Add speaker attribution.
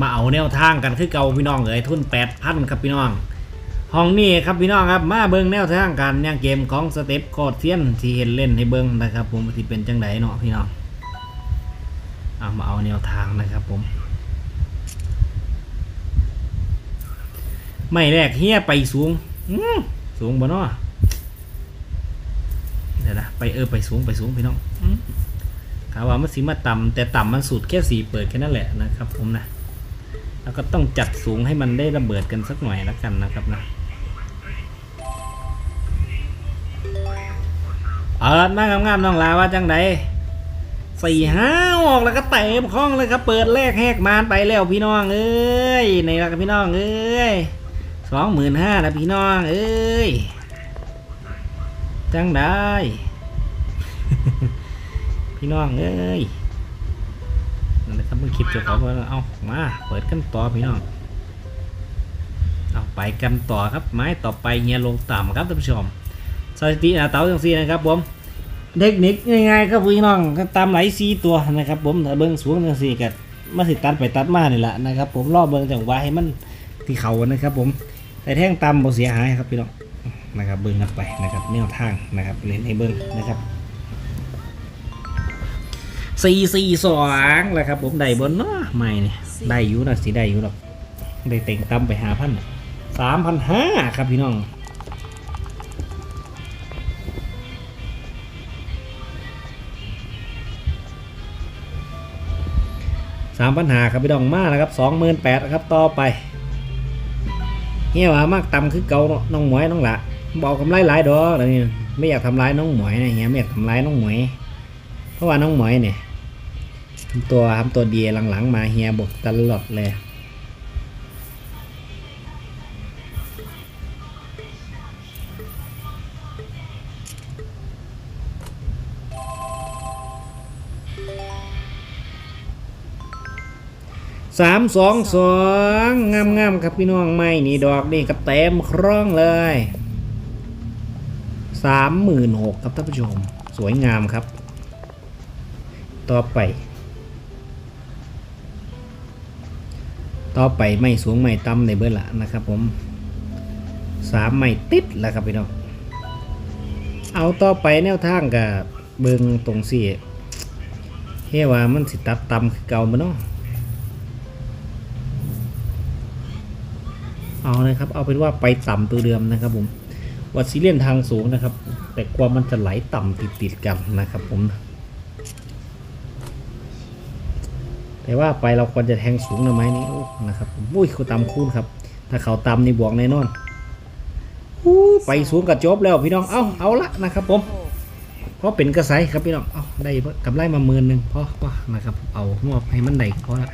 Speaker 1: มาเอาแนวทางกันคือเก่าพี่น้องเอ๋ยทุนแปดพันครับพี่น้อง ห้องนี้ครับพี่น้องครับมาเบิ่งแนวทางการย่างเกมของสเต็ปโคดเซียนที่เห็นเล่นให้เบิ่งนะครับ ผมว่าที่เป็นจังไดเนาะพี่น้องเอามาเอาแนวทางนะครับผม ไม่แรกเฮียไปสูงอื้อสูงบ่เนาะเดี๋ยวนะไปเออไปสูงไปสูงพี่น้องอื้อถามว่ามันสีมาต่ำแต่ต่ำมันสุดแค่สีเปิดแค่นั้นแหละนะครับผมนะ แล้วก็ต้องจัดสูงให้มันได้ระเบิดกันสักหน่อยแล้วกันนะครับนะเปิดมากงามๆน้องลาว่าจังไดสี่ห้าออกแล้วก็เตะคล้องเลยครับ เปิดแรกแหกมานไปแล้วพี่น้องเอ้ยในรักพี่น้องเอ้ยสองหมื่นห้านะพี่น้องเอ้ยจังได้ พี่น้องเอ้ย นะครับเมื่อคลิปเจะของว่าเอามาเปิดกันต่อพี่น้องเอาไปกันต่อครับไม้ต่อไปเงี้ยลงต่ำครับท่านผู้ชมสถิติหนาเต๋าจังซีนะครับผมเทคนิคง่ายๆครับพี่น้องก็ตามไหลซีตัวนะครับ ผมถ้าเบิ้งสูงจังซี่ก็มาสิตัดไปตัดมานี่แหละนะครับผมรอบเบิ้งจังหวะให้มันที่เขานะครับ ผมแต่แท่งตำบ่เสียหายครับพี่น้องนะครับเบิ้งกันไปนะครับแนวทางนะครับเล่นให้เบิ้งนะครับ สี่สี่สองแหละครับ ผมได้บนเนาะไม่เนี่ยได้อยู่นะสิได้อยู่หรอกได้เต็งตำไปหาพันสามพันห้าครับพี่น้องสามพันหาครับพี่น้องมาแล้วครับสองหมื่นแปดครับต่อไปเฮียว่ามากต่ำคือเกานาะน้องหมวยน้องละบอกกำไรหลายดอกเดี๋ยวนี้ไม่อยากทำร้ายน้องหมวยนะเฮียไม่อยากทำร้ายน้องหมวยเพราะว่าน้องหมวยเนี่ย ตัวทำตัวดีหลังๆ มาเฮียบอกตลอดเลยสามสองสองงามงามๆครับพี่น้องไม่นี่ดอกนี่ก็เต็มคร่องเลยสามหมื่นหกครับท่านผู้ชม สวยงามครับ ต่อไป ต่อไปไม่สูงไม่ต่ำในเบอร์ละนะครับ ผมสามไม่ติดแล้วครับพี่น้องเอาต่อไปแนวทางกับเบิงตรงสี่เฮว่ามันสิตัดต่ำคือเก่ามาเนาะเอานะครับ เอาเป็นว่าไปต่ำตัวเดิมนะครับผมวัดซีเลียนทางสูงนะครับ แต่กว่ามันจะไหลต่ำติดติดๆกันนะครับผม แต่ว่าไปเราควรจะแทงสูงหน่อยไหมนี่นะครับผมอุ้ยเขาตำคูณครับ ถ้าเขาตำนี่บวกแน่นอนไปสูงกับจบแล้วพี่น้อง เอาเอาละนะครับผมเพราะเป็นกระไสครับพี่น้อง เอาได้กำไรมาหมื่นหนึ่งพอพอนะครับ เอางวบให้มันได้พอละ